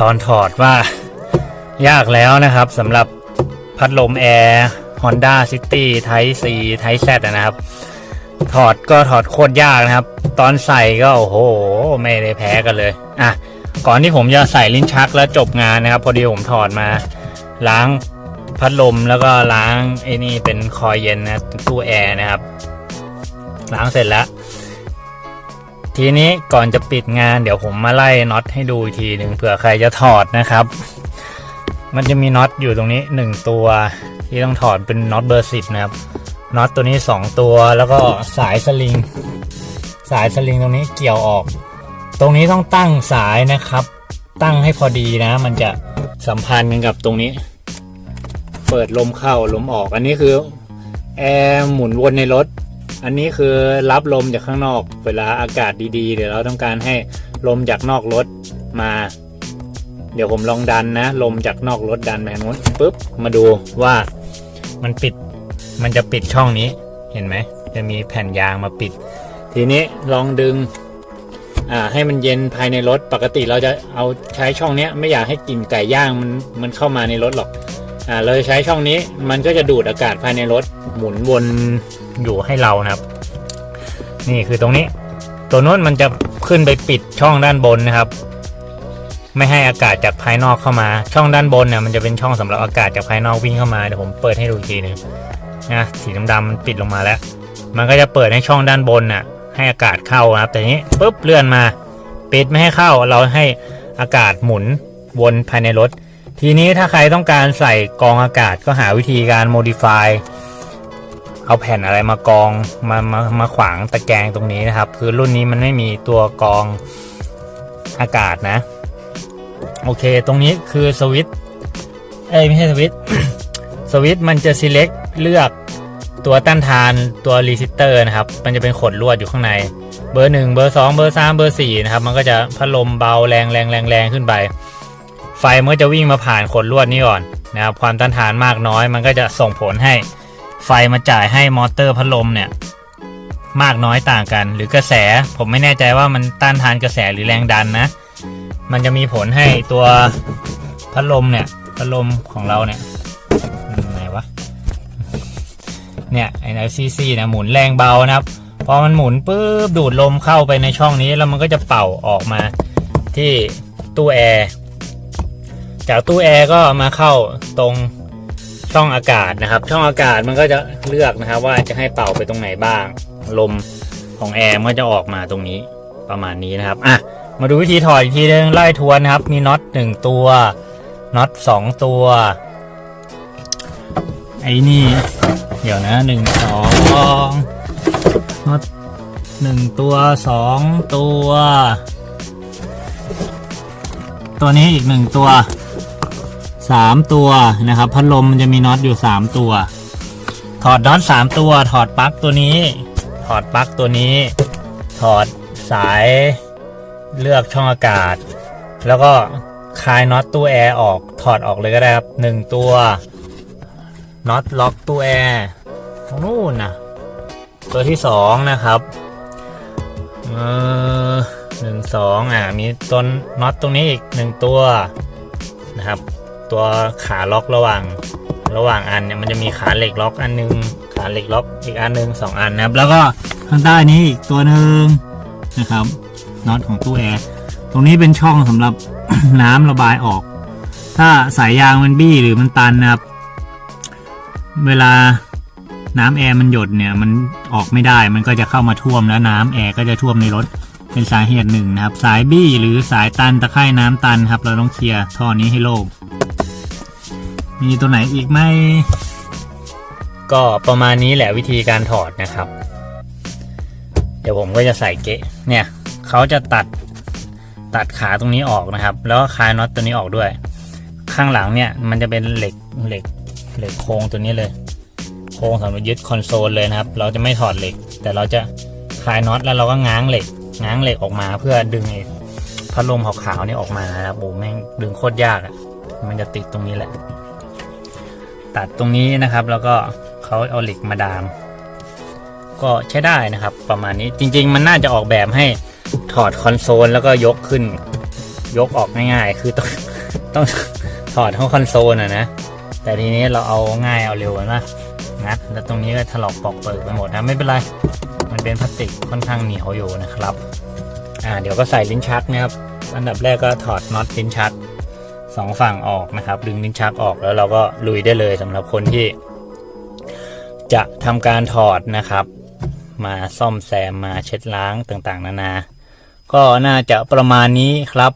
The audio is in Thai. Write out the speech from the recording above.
ตอนถอดว่า ยากแล้วนะครับสำหรับพัดลมแอร์ Honda City Type C Type Z นะครับ ถอดก็ถอดโคตรยากนะครับ ตอนใส่ก็โอ้โห ไม่ได้แพ้กันเลย อะ ก่อนที่ผมจะใส่ลิ้นชักแล้วจบงานนะครับ พอดีผมถอดมา ล้างพัดลมแล้วก็ล้างไอ้นี่เป็นคอยเย็นนะตู้แอร์นะครับ ล้างเสร็จแล้ว ทีนี้ก่อนจะปิดงานเดี๋ยวผมมาไล่น็อตให้ดูอีกทีหนึ่งเผื่อใครจะถอดนะครับ มันจะมีน็อตอยู่ตรงนี้หนึ่งตัว ที่ต้องถอดเป็นน็อตเบอร์สิบนะครับน็อตตัวนี้ 2 ตัวแล้วก็สายสลิง สายสลิงตรงนี้เกี่ยวออก ตรงนี้ต้องตั้งสายนะครับ ตั้งให้พอดีนะ มันจะสัมพันธ์กันกับตรงนี้ เปิดลมเข้าลมออกอันนี้คือแอร์หมุนวนในรถ อันนี้คือรับลมจากข้างนอก เวลาอากาศดีๆ เดี๋ยวเราต้องการให้ลมจากนอกรถมา เดี๋ยวผมลองดันนะ ลมจากนอกรถดันไปทางนู้นปุ๊บมาดูว่ามันปิดมันจะปิดช่องนี้เห็นไหม จะมีแผ่นยางมาปิด ทีนี้ลองดึงอ่าให้มันเย็นภายในรถปกติเราจะเอาใช้ช่องเนี้ยไม่อยากให้กลิ่นไก่ย่างมันมันเข้ามาในรถหรอก อ่าเราจะใช้ช่องนี้มันก็จะดูดอากาศภายในรถหมุนวนอยู่ให้เรานะครับ นี่คือตรงนี้ ตัวนู้นมันจะขึ้นไปปิดช่องด้านบนนะครับ ไม่ให้อากาศจากภายนอกเข้ามา ช่องด้านบนเนี่ยมันจะเป็นช่องสำหรับอากาศจากภายนอกวิ่งเข้ามาเดี๋ยวผมเปิดให้ดูทีหนึงนะสีดำๆมันปิดลงมาแล้ว มันก็จะเปิดให้ช่องด้านบนน่ะ ให้อากาศเข้านะครับ แต่นี้ปุ๊บเลื่อนมาปิดไม่ให้เข้าเราให้อากาศหมุนวนภายในรถ ทีนี้ถ้าใครต้องการใส่กองอากาศก็หาวิธีการ modify เอาแผ่นอะไรมากองมามามาขวางตะแกรงตรงนี้นะครับ คือรุ่นนี้มันไม่มีตัวกองอากาศนะ โอเค ตรงนี้คือสวิตเอ้ไม่ใช่สวิตสวิตมันจะ select เลือกตัวต้านทานตัวรีซิสเตอร์นะครับ มันจะเป็นขดลวดอยู่ข้างใน เบอร์หนึ่งเบอร์สองเบอร์สามเบอร์สี่นะครับ มันก็จะพัดลมเบาแรงแรงแรงแรงขึ้นไป ไฟมันก็จะวิ่งมาผ่านขดลวดนี้ก่อนนะครับความต้านทานมากน้อยมันก็จะส่งผลให้ไฟมาจ่ายให้มอเตอร์พัดลมเนี่ยมากน้อยต่างกัน หรือกระแสผมไม่แน่ใจว่ามันต้านทานกระแสหรือแรงดันนะ มันจะมีผลให้ตัวพัดลมเนี่ยพัดลมของเราเนี่ยไหนวะเนี่ยไอ้ LCC นะหมุนแรงเบานะครับพอมันหมุนปุ๊บดูดลมเข้าไปในช่องนี้แล้วมันก็จะเป่าออกมาที่ตู้แอร์ จากตู้แอร์ก็มาเข้าตรงช่องอากาศนะครับ ช่องอากาศมันก็จะเลือกนะครับ ว่าจะให้เป่าไปตรงไหนบ้าง ลมของแอร์มันก็จะออกมาตรงนี้ประมาณนี้นะครับอะมาดูวิธีถอดอีกทีนึงไล่ทวนนะครับ มีน็อตหนึ่งตัวน็อตสองตัว ไอ้นี่ เดี๋ยวนะหนึ่งสองน็อตหนึ่งตัวสองตัว ตัวนี้อีกหนึ่งตัว สามตัวนะครับ พัดลมมันจะมีน็อตอยู่สามตัว ถอดน็อตสามตัว ถอดปลั๊กตัวนี้ ถอดปลั๊กตัวนี้ ถอดสายเลือกช่องอากาศ แล้วก็คลายน็อตตู้แอร์ออก ถอดออกเลยก็ได้ครับหนึ่งตัวน็อตล็อกตู้แอร์ตรงนู้นนะตัวที่สองนะครับเออหนึ่งสองอะมีต้นน็อตตรงนี้อีกหนึ่งตัวนะครับ ตัวขาล็อกระหว่าง ระหว่างอันเนี่ยมันจะมีขาเหล็กล็อกอันหนึง ขาเหล็กล็อกอีกอันหนึงสองอันนะครับ แล้วก็ข้างใต้นี้อีกตัวหนึ่งนะครับน็อตของตู้แอร์ตรงนี้เป็นช่องสำหรับน้ำระบายออก ถ้าสายยางมันบี้หรือมันตันนะครับ เวลาน้ำแอร์มันหยดเนี่ยมันออกไม่ได้มันก็จะเข้ามาท่วมแล้วน้ำแอร์ก็จะท่วมในรถเป็นสาเหตุหนึ่งนะครับ สายบี้หรือสายตันตะไคร่น้ำตันครับ เราต้องเคลียร์ท่อนี้ให้โล่ง มีตัวไหนอีกไหมก็ประมาณนี้แหละวิธีการถอดนะครับ เดี๋ยวผมก็จะใส่เกะเนี่ยเขาจะตัดตัดขาตรงนี้ออกนะครับ แล้วก็คลายน็อตตัวนี้ออกด้วย ข้างหลังเนี่ยมันจะเป็นเหล็กเหล็กเหล็กโครงตัวนี้เลย โครงสำหรับยึดคอนโซลเลยนะครับ เราจะไม่ถอดเหล็ก แต่เราจะคลายน็อตแล้วเราก็ง้างเหล็ก ง้างเหล็กออกมาเพื่อดึงพัดลมขาวๆนี่ออกมานะครับโอ้แม่งดึงโคตรยากอะ่ะมันจะติดตรงนี้แหละ ตัดตรงนี้นะครับแล้วก็เขาเอาเหล็กมาดาม ก็ใช้ได้นะครับ ประมาณนี้จริง ๆ มันน่าจะออกแบบให้ถอดคอนโซลแล้วก็ยกขึ้น ยกออกง่ายๆ คือต้องต้องถอดทั้งคอนโซลอะนะแต่ทีนี้เราเอาง่ายเอาเร็วนะงัดแล้วตรงนี้ก็ถลอกปอกเปิดไปหมดนะไม่เป็นไร มันเป็นพลาสติกค่อนข้างเหนียวอยู่นะครับ อ่าเดี๋ยวก็ใส่ลิ้นชักนะครับ อันดับแรกก็ถอดน็อตลิ้นชัก สองฝั่งออกนะครับ ดึงลิ้นชักออกแล้วเราก็ลุยได้เลยสำหรับคนที่ จะทำการถอดนะครับ มาซ่อมแซมมาเช็ดล้างต่างๆ นานา ก็น่าจะประมาณนี้ครับ